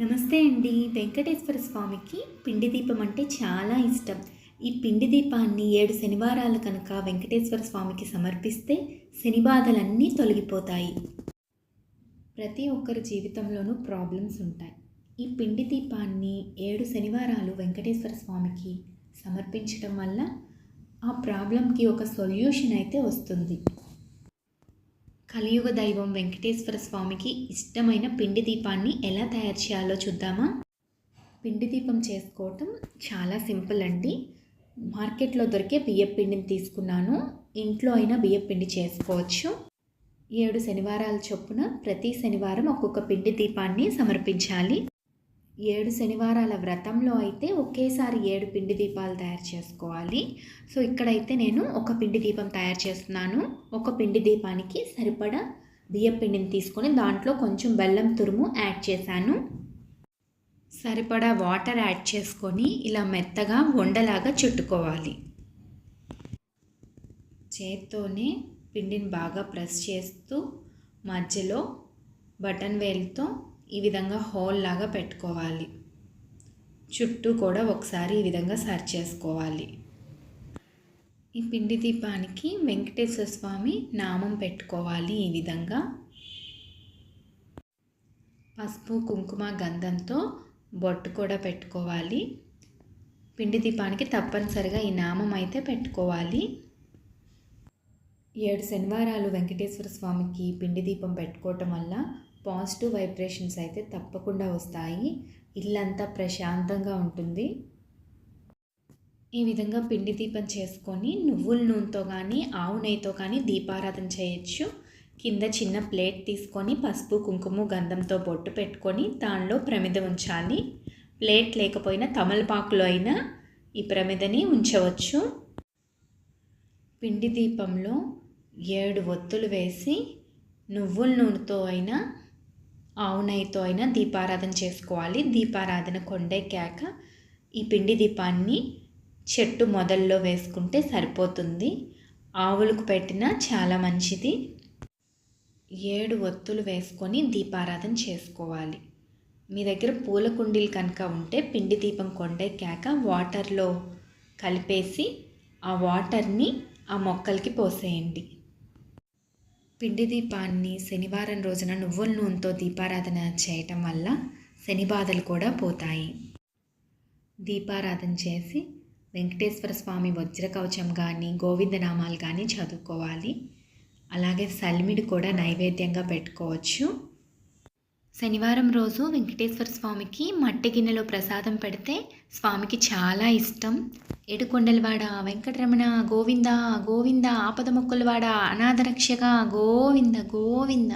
నమస్తే అండి. వెంకటేశ్వర స్వామికి పిండి దీపం అంటే చాలా ఇష్టం. ఈ పిండి దీపాన్ని ఏడు శనివారాలు కనుక వెంకటేశ్వర స్వామికి సమర్పిస్తే శని బాధలన్నీ తొలగిపోతాయి. ప్రతి ఒక్కరి జీవితంలోనూ ప్రాబ్లమ్స్ ఉంటాయి. ఈ పిండి దీపాన్ని ఏడు శనివారాలు వెంకటేశ్వర స్వామికి సమర్పించడం వల్ల ఆ ప్రాబ్లంకి ఒక సొల్యూషన్ అయితే వస్తుంది. కలియుగ దైవం వెంకటేశ్వర స్వామికి ఇష్టమైన పిండి దీపాన్ని ఎలా తయారు చేయాలో చూద్దామా? పిండి దీపం చేసుకోవటం చాలా సింపుల్ అండి. మార్కెట్లో దొరికే బియ్యం పిండిని తీసుకున్నాను. ఇంట్లో అయినా బియ్యం పిండి చేసుకోవచ్చు. ఏడు శనివారాల చొప్పున ప్రతి శనివారం ఒక్కొక్క పిండి దీపాన్ని సమర్పించాలి. ఏడు శనివారాల వ్రతంలో అయితే ఒకేసారి ఏడు పిండి దీపాలు తయారు చేసుకోవాలి. సో ఇక్కడైతే నేను ఒక పిండి దీపం తయారు చేస్తున్నాను. ఒక పిండి దీపానికి సరిపడా బియ్యం పిండిని తీసుకొని దాంట్లో కొంచెం బెల్లం తురుము యాడ్ చేశాను. సరిపడా వాటర్ యాడ్ చేసుకొని ఇలా మెత్తగా ఉండలాగా చుట్టుకోవాలి. చేత్తోనే పిండిని బాగా ప్రెస్ చేస్తూ మధ్యలో బటన్ వేలుతో ఈ విధంగా హోల్ లాగా పెట్టుకోవాలి. చుట్టూ కూడా ఒకసారి ఈ విధంగా సర్చ్ చేసుకోవాలి. ఈ పిండి దీపానికి వెంకటేశ్వర స్వామి నామం పెట్టుకోవాలి ఈ విధంగా. పసుపు కుంకుమ గంధంతో బొట్టు కూడా పెట్టుకోవాలి. పిండి దీపానికి తప్పనిసరిగా ఈ నామం అయితే పెట్టుకోవాలి. ఏడు శనివారాలు వెంకటేశ్వర స్వామికి పిండి దీపం పెట్టుకోవటం వల్ల పాజిటివ్ వైబ్రేషన్స్ అయితే తప్పకుండా వస్తాయి. ఇల్లంతా ప్రశాంతంగా ఉంటుంది. ఈ విధంగా పిండి దీపం చేసుకొని నువ్వుల నూనెతో కానీ ఆవు నెయ్యితో కానీ దీపారాధన చేయొచ్చు. కింద చిన్న ప్లేట్ తీసుకొని పసుపు కుంకుమ గంధంతో బొట్టు పెట్టుకొని దానిలో ప్రమిద ఉంచాలి. ప్లేట్ లేకపోయినా తమలపాకులో అయినా ఈ ప్రమిదని ఉంచవచ్చు. పిండి దీపంలో ఏడు ఒత్తులు వేసి నువ్వుల నూనెతో అయినా ఆవు నెయ్యితో అయినా దీపారాధన చేసుకోవాలి. దీపారాధన కొండెక్కాక ఈ పిండి దీపాన్ని చెట్టు మొదల్లో వేసుకుంటే సరిపోతుంది. ఆవులకు పెట్టినా చాలా మంచిది. ఏడు ఒత్తులు వేసుకొని దీపారాధన చేసుకోవాలి. మీ దగ్గర పూల కుండీలు కనుక ఉంటే పిండి దీపం కొండెక్కాక వాటర్లో కలిపేసి ఆ వాటర్ని ఆ మొక్కలకి పోసేయండి. పిండి దీపాన్ని శనివారం రోజున నువ్వుల నూనెతో దీపారాధన చేయటం వల్ల శని బాధలు కూడా పోతాయి. దీపారాధన చేసి వెంకటేశ్వర స్వామి వజ్రకవచం కానీ గోవిందనామాలు కానీ చదువుకోవాలి. అలాగే సల్మిడి కూడా నైవేద్యంగా పెట్టుకోవచ్చు. శనివారం రోజు వెంకటేశ్వర స్వామికి మట్టి గిన్నెలో ప్రసాదం పెడితే స్వామికి చాలా ఇష్టం. ఏడుకొండలవాడ వెంకటరమణ గోవింద గోవింద ఆపద మొక్కలవాడ అనాథరక్షగా గోవింద గోవింద.